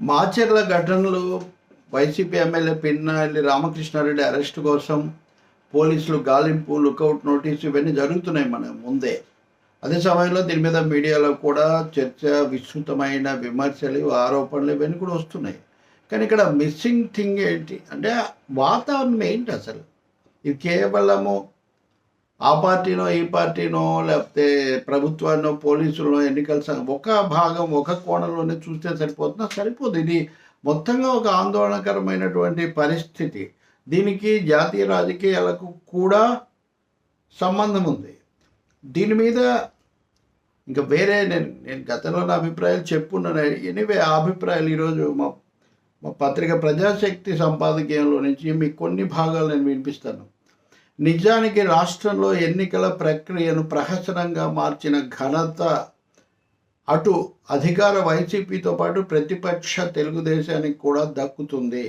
మాచర్ల ఘటనలు YCP MLA Pinnelli Ramakrishnareddy arrest కోసం పోలీసులు గాలింపు లుకౌట్ నోటీసు ఇవన్నీ జరుగుతున్నాయి మన ముందే. అదే సమయంలో దీని మీద మీడియాలో కూడా చర్చ విస్తృతమైన విమర్శలు ఆరోపణలు ఇవన్నీ కూడా వస్తున్నాయి. కానీ ఇక్కడ మిస్సింగ్ థింగ్ ఏంటి అంటే వాతావరణం ఏంటి అసలు? ఇది కేవలము ఆ పార్టీనో ఈ పార్టీనో లేకపోతే ప్రభుత్వాన్నో పోలీసులనో ఎన్నికల సంఘం ఒక భాగం ఒక కోణంలోనే చూస్తే సరిపోతుందా? సరిపోదు. ఇది మొత్తంగా ఒక ఆందోళనకరమైనటువంటి పరిస్థితి. దీనికి జాతీయ రాజకీయాలకు కూడా సంబంధం ఉంది. దీని మీద ఇంకా వేరే నేను నేను గతంలో నా అభిప్రాయాలు చెప్పున్నాను. ఎనివే ఆ అభిప్రాయాలు ఈరోజు మా మా పత్రిక ప్రజాశక్తి సంపాదకీయంలో నుంచి మీకు కొన్ని భాగాలు నేను వినిపిస్తాను. నిజానికి రాష్ట్రంలో ఎన్నికల ప్రక్రియను ప్రహసనంగా మార్చిన ఘనత అటు అధికార వైసీపీతో పాటు ప్రతిపక్ష తెలుగుదేశానికి కూడా దక్కుతుంది.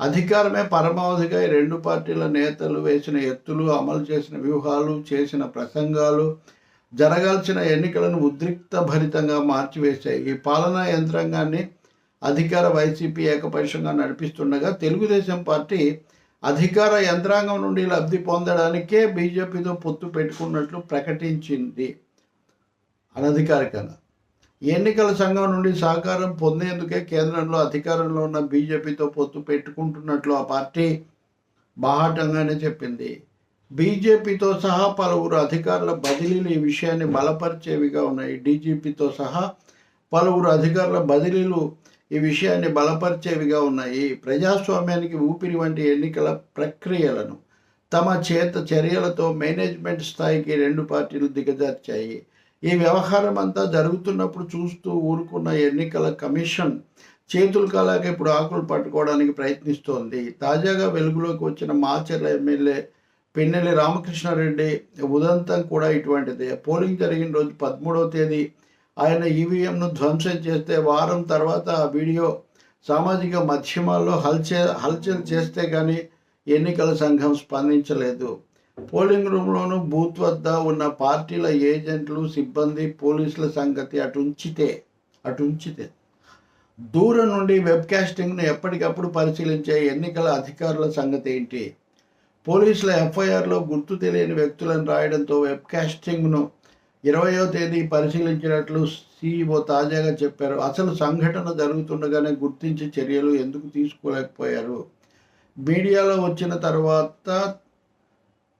అధికారమే పరమావధిగా రెండు పార్టీల నేతలు వేసిన ఎత్తులు అమలు చేసిన వ్యూహాలు చేసిన ప్రసంగాలు జరగాల్సిన ఎన్నికలను ఉద్రిక్త భరితంగా మార్చివేశాయి. ఈ పాలనా యంత్రాంగాన్ని అధికార వైసీపీ ఏకపక్షంగా నడిపిస్తుండగా తెలుగుదేశం పార్టీ అధికార యంత్రాంగం నుండి లబ్ధి పొందడానికే బీజేపీతో పొత్తు పెట్టుకున్నట్లు ప్రకటించింది అనధికారికంగా. ఎన్నికల సంఘం నుండి సహకారం పొందేందుకే కేంద్రంలో అధికారంలో ఉన్న బీజేపీతో పొత్తు పెట్టుకుంటున్నట్లు ఆ పార్టీ బాహాటంగానే చెప్పింది. బీజేపీతో సహా పలువురు అధికారుల బదిలీలు ఈ విషయాన్ని బలపరిచేవిగా ఉన్నాయి. డీజీపీతో సహా పలువురు అధికారుల బదిలీలు ఈ విషయాన్ని బలపరిచేవిగా ఉన్నాయి. ప్రజాస్వామ్యానికి ఊపిరి వంటి ఎన్నికల ప్రక్రియలను తమ చేత చర్యలతో మేనేజ్మెంట్ స్థాయికి రెండు పార్టీలు దిగజార్చాయి. ఈ వ్యవహారం అంతా జరుగుతున్నప్పుడు చూస్తూ ఊరుకున్న ఎన్నికల కమిషన్ చేతులు కాలాక ఇప్పుడు ఆకులు పట్టుకోవడానికి ప్రయత్నిస్తోంది. తాజాగా వెలుగులోకి వచ్చిన మాచర్ల ఎమ్మెల్యే పిన్నెల్లి రామకృష్ణారెడ్డి ఉదంతం కూడా ఇటువంటిదే. పోలింగ్ జరిగిన రోజు పదమూడవ తేదీ ఆయన ఈవీఎంను ధ్వంసం చేస్తే వారం తర్వాత ఆ వీడియో సామాజిక మాధ్యమాల్లో హల్చే హల్చల్ చేస్తే కానీ ఎన్నికల సంఘం స్పందించలేదు. పోలింగ్ రూమ్లోనూ బూత్ వద్ద ఉన్న పార్టీల ఏజెంట్లు సిబ్బంది పోలీసుల సంగతి అటుంచితే అటుంచితే. దూరం నుండి వెబ్కాస్టింగ్ను ఎప్పటికప్పుడు పరిశీలించే ఎన్నికల అధికారుల సంగతి ఏంటి? పోలీసుల ఎఫ్ఐఆర్లో గుర్తు తెలియని వ్యక్తులను రాయడంతో వెబ్కాస్టింగ్ను ఇరవయో తేదీ పరిశీలించినట్లు సీఈఓ తాజాగా చెప్పారు. అసలు సంఘటన జరుగుతుండగానే గుర్తించి చర్యలు ఎందుకు తీసుకోలేకపోయారు? మీడియాలో వచ్చిన తర్వాత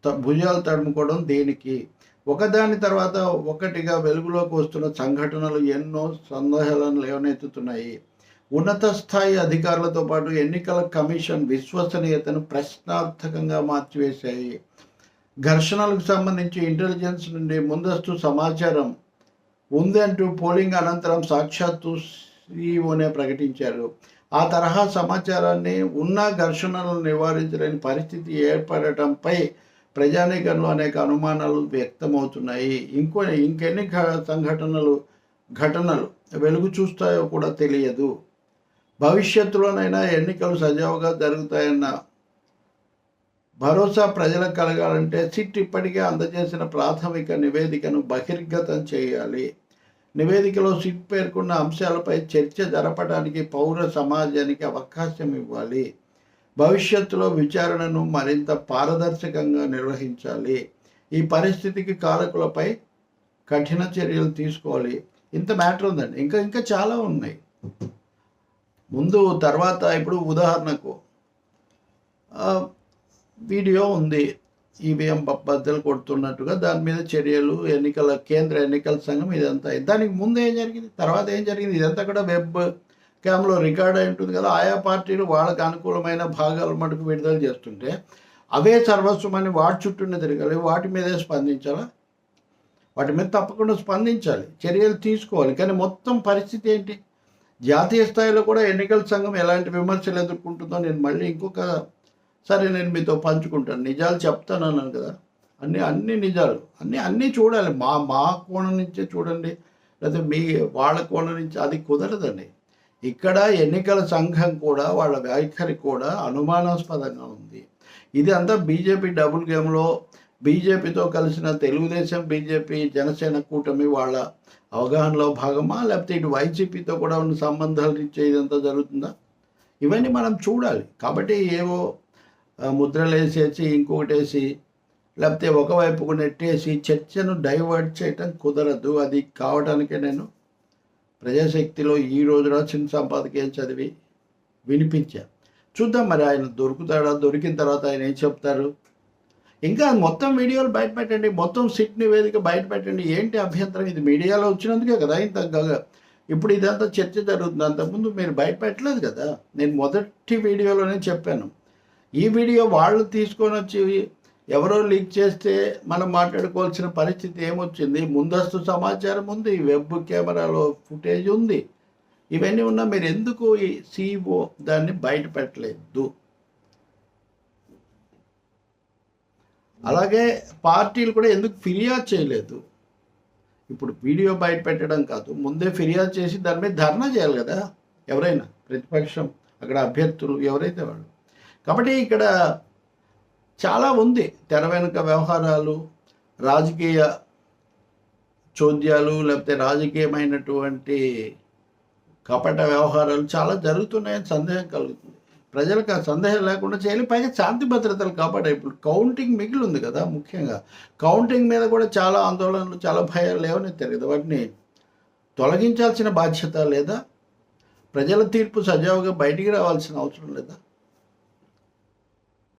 త- భుజాలు తడుముకోవడం దేనికి? ఒకదాని తర్వాత ఒకటిగా వెలుగులోకి వస్తున్న సంఘటనలు ఎన్నో సందేహాలను లేవనెత్తుతున్నాయి. ఉన్నత స్థాయి అధికారులతో పాటు ఎన్నికల కమిషన్ విశ్వసనీయతను ప్రశ్నార్థకంగా మార్చివేశాయి. ఘర్షణలకు సంబంధించి ఇంటెలిజెన్స్ నుండి ముందస్తు సమాచారం ఉంది అంటూ పోలింగ్ అనంతరం సాక్షాత్తు సీఈఓనే ప్రకటించారు. ఆ తరహా సమాచారాన్ని ఉన్న ఘర్షణలను నివారించలేని పరిస్థితి ఏర్పడటంపై ప్రజానీకంలో అనేక అనుమానాలు వ్యక్తమవుతున్నాయి. ఇంకో ఇంకెన్ని సంఘటనలు ఘటనలు వెలుగు చూస్తాయో కూడా తెలియదు. భవిష్యత్తులోనైనా ఎన్నికలు సజావుగా జరుగుతాయన్న భరోసా ప్రజలకు కలగాలంటే సిట్ ఇప్పటికే అందజేసిన ప్రాథమిక నివేదికను బహిర్గతం చేయాలి. నివేదికలో సిట్ పేర్కొన్న అంశాలపై చర్చ జరపడానికి పౌర సమాజానికి అవకాశం ఇవ్వాలి. భవిష్యత్తులో విచారణను మరింత పారదర్శకంగా నిర్వహించాలి. ఈ పరిస్థితికి కారకులపై కఠిన చర్యలు తీసుకోవాలి. ఇంత మ్యాటర్ ఉందండి. ఇంకా ఇంకా చాలా ఉన్నాయి. ముందు తర్వాత ఇప్పుడు ఉదాహరణకు వీడియో ఉంది. ఈవీఎం బద్దలు కొడుతున్నట్టుగా దాని మీద చర్యలు ఎన్నికల కేంద్ర ఎన్నికల సంఘం ఇదంతా దానికి ముందు ఏం జరిగింది? తర్వాత ఏం జరిగింది? ఇదంతా కూడా వెబ్ క్యామ్లో రికార్డ్ అయి ఉంటుంది కదా ఆయా పార్టీలు వాళ్ళకు అనుకూలమైన భాగాలు మటుకు విడుదల చేస్తుంటే అవే సర్వస్వమని వాటి చుట్టూనే తిరగాలి. వాటి మీదే స్పందించాలా? వాటి మీద తప్పకుండా స్పందించాలి. చర్యలు తీసుకోవాలి. కానీ మొత్తం పరిస్థితి ఏంటి? జాతీయ స్థాయిలో కూడా ఎన్నికల సంఘం ఎలాంటి విమర్శలు ఎదుర్కొంటుందో నేను మళ్ళీ ఇంకొక సరే నేను మీతో పంచుకుంటాను. నిజాలు చెప్తాను అన్నాను కదా. అన్నీ అన్ని నిజాలు. అన్నీ అన్నీ చూడాలి. మా మా కోణం నుంచే చూడండి. లేదా మీ వాళ్ళ కోణం నుంచి అది కుదరదండి. ఇక్కడ ఎన్నికల సంఘం కూడా వాళ్ళ వైఖరి కూడా అనుమానాస్పదంగా ఉంది. ఇది అంతా బీజేపీ డబుల్ గేమ్లో బీజేపీతో కలిసిన తెలుగుదేశం బీజేపీ జనసేన కూటమి వాళ్ళ అవగాహనలో భాగమా? లేకపోతే ఇటు వైసీపీతో కూడా ఉన్న సంబంధాలు ఇచ్చే ఇదంతా జరుగుతుందా? ఇవన్నీ మనం చూడాలి. కాబట్టి ఏవో ముద్రలు వేసేసి ఇంకొకటి లేకపోతే ఒకవైపుకు నెట్టేసి చర్చను డైవర్ట్ చేయటం కుదరదు. అది కావడానికే నేను ప్రజాశక్తిలో ఈ రోజు రాసిన సంపాదకీయం చదివి వినిపించా. చూద్దాం మరి ఆయన దొరుకుతాడా? దొరికిన తర్వాత ఆయన ఏం చెప్తారు? ఇంకా మొత్తం వీడియోలు బయట పెట్టండి. మొత్తం సిట్ నివేదిక బయట పెట్టండి. ఏంటి అభ్యంతరం? ఇది మీడియాలో వచ్చినందుకే కదా ఇంత ఇప్పుడు ఇదంతా చర్చ జరుగుతుంది. అంతకుముందు మీరు బయట పెట్టలేదు కదా. నేను మొదటి వీడియోలోనే చెప్పాను. ఈ వీడియో వాళ్ళు తీసుకొని వచ్చి ఎవరో లీక్ చేస్తే మనం మాట్లాడుకోవాల్సిన పరిస్థితి ఏమొచ్చింది? ముందస్తు సమాచారం ఉంది వెబ్ కెమెరాలో ఫుటేజ్ ఉంది. ఇవన్నీ ఉన్నా మీరు ఎందుకు ఈ సిఇఓ దాన్ని బయట పెట్టలేదు? అలాగే పార్టీలు కూడా ఎందుకు ఫిర్యాదు చేయలేదు? ఇప్పుడు వీడియో బయట పెట్టడం కాదు ముందే ఫిర్యాదు చేసి దాని మీద ధర్నా చేయాలి కదా ఎవరైనా? ప్రతిపక్షం అక్కడ అభ్యర్థులు ఎవరైతే వాళ్ళు? కాబట్టి ఇక్కడ చాలా ఉంది తెర వెనుక వ్యవహారాలు రాజకీయ చోద్యాలు లేకపోతే రాజకీయమైనటువంటి కపట వ్యవహారాలు చాలా జరుగుతున్నాయని సందేహం కలుగుతుంది. ప్రజలకు ఆ సందేహం లేకుండా చేయాలి. పైగా శాంతి భద్రతలు కాపాడే ఇప్పుడు కౌంటింగ్ మిగిలి ఉంది కదా ముఖ్యంగా. కౌంటింగ్ మీద కూడా చాలా ఆందోళనలు చాలా భయాలు లేవనెత్తారు కదా. వాటిని తొలగించాల్సిన బాధ్యత లేదా ప్రజల తీర్పు సజావుగా బయటికి రావాల్సిన అవసరం లేదా?